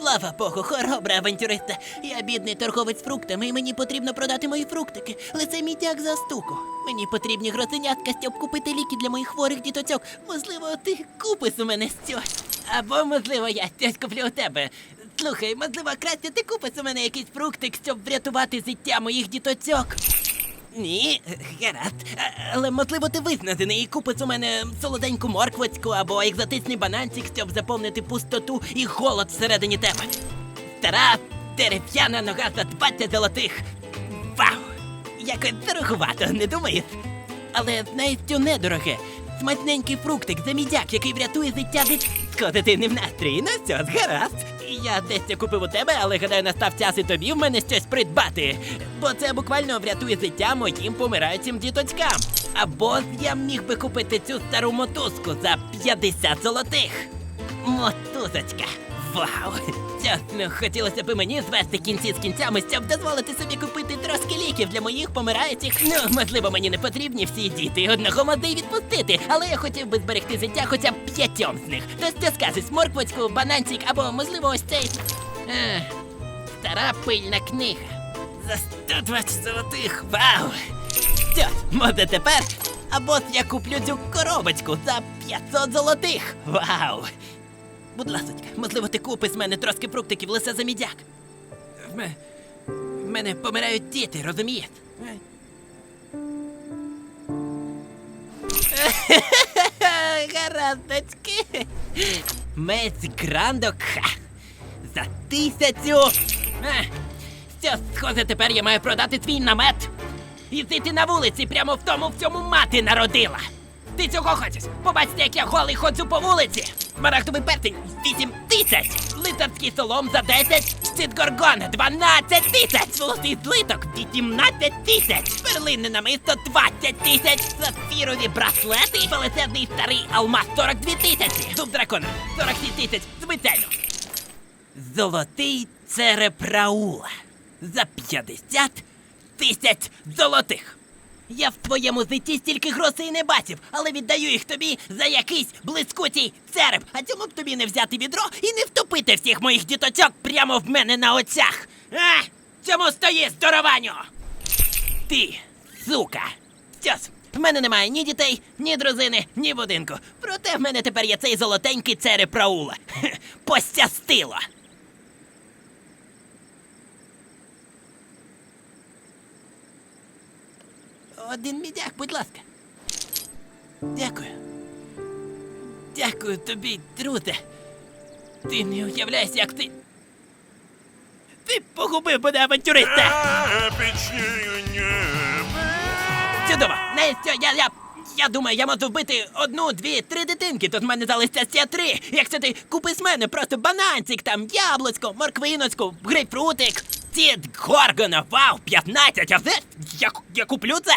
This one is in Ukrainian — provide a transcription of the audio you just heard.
Слава Богу, хоробра авантюриста. Я бідний торговець фруктами, і мені потрібно продати мої фруктики. Але це мідяк за стуку. Мені потрібні грозенятка, щоб купити ліки для моїх хворих діточок. Можливо, ти купиш у мене щось. Або, можливо, я щось куплю у тебе. Слухай, можливо, краще ти купиш у мене якийсь фруктик, щоб врятувати життя моїх діточок. Ні, гаразд. Але можливо ти визнаний і купиш у мене солоденьку морквочку або екзотичний бананчик, щоб заповнити пустоту і голод всередині тебе. Стара дерев'яна нога за 20 золотих. Вау! Якось дороговато, не думаєш? Але знаєш, що недороге. Смачненький фруктик за мідяк, який врятує життя дит... Сходи ти не в настрої, ну ж, гаразд. Я дещо купив у тебе, але гадаю, настав час і тобі в мене щось придбати. Бо це буквально врятує життя моїм помираючим діточкам. Або я міг би купити цю стару мотузку за 50 золотих. Мотузочка. Вау! Чесно, хотілося б мені звести кінці з кінцями, щоб дозволити собі купити трошки ліків для моїх помираючих. Ну, можливо, мені не потрібні всі діти. Одного й відпустити, але я хотів би зберегти життя хоча б п'ятьом з них. То що скажеш, морквочку, бананчик або, можливо, ось цей. Ех, стара пильна книга. За 120 золотих. Вау! Що, може тепер? Або я куплю цю коробочку за 500 золотих. Вау! Будь ласочка, можливо, ти купиш з мене трошки фруктиків лише за мідяк. В, ме... в мене помирають діти, розумієш? Гараздочки. Мець грандок. За тисячу. Е, Що, схоже, тепер я маю продати твій намет і зійти на вулиці прямо в тому, в цьому мати народила. Ти цього хочеш? Побачите, як я голий ходжу по вулиці. Смарагдовий перстень 8 тисяч. Лицарський солом за 10. Щит горгона 12 тисяч. Золотий злиток 18 тисяч. Перлинне намисто 20 тисяч. Сапфірові браслети. Величезний старий алмаз 42 тисячі. Зуб дракона 46 тисяч. Звичайно. Золотий череп Раула. За 50 тисяч золотих. Я в твоєму житті стільки грошей не бачив, але віддаю їх тобі за якийсь блискучий цереп. А цьому б тобі не взяти відро і не втопити всіх моїх діточок прямо в мене на очах. А? Чому стоїш, здорованю? Ти, сука. Що в мене немає ні дітей, ні дружини, ні будинку. Проте в мене тепер є цей золотенький цереп Раула. Хе, Пощастило. Один мідяк, будь ласка. Дякую. Дякую тобі, друже. Ти не уявляєш, як ти. Ти погубив мене авантюриста! Епічні небе. Чудово! Не що, я, я, я думаю, я можу вбити одну, дві, три дитинки. Тут в мене залишиться ще три. Якщо ти купиш з мене просто бананчик, там яблучко, морквиночку, грейпфрутик, цід горгона, вау, 15, а це я, я куплю це.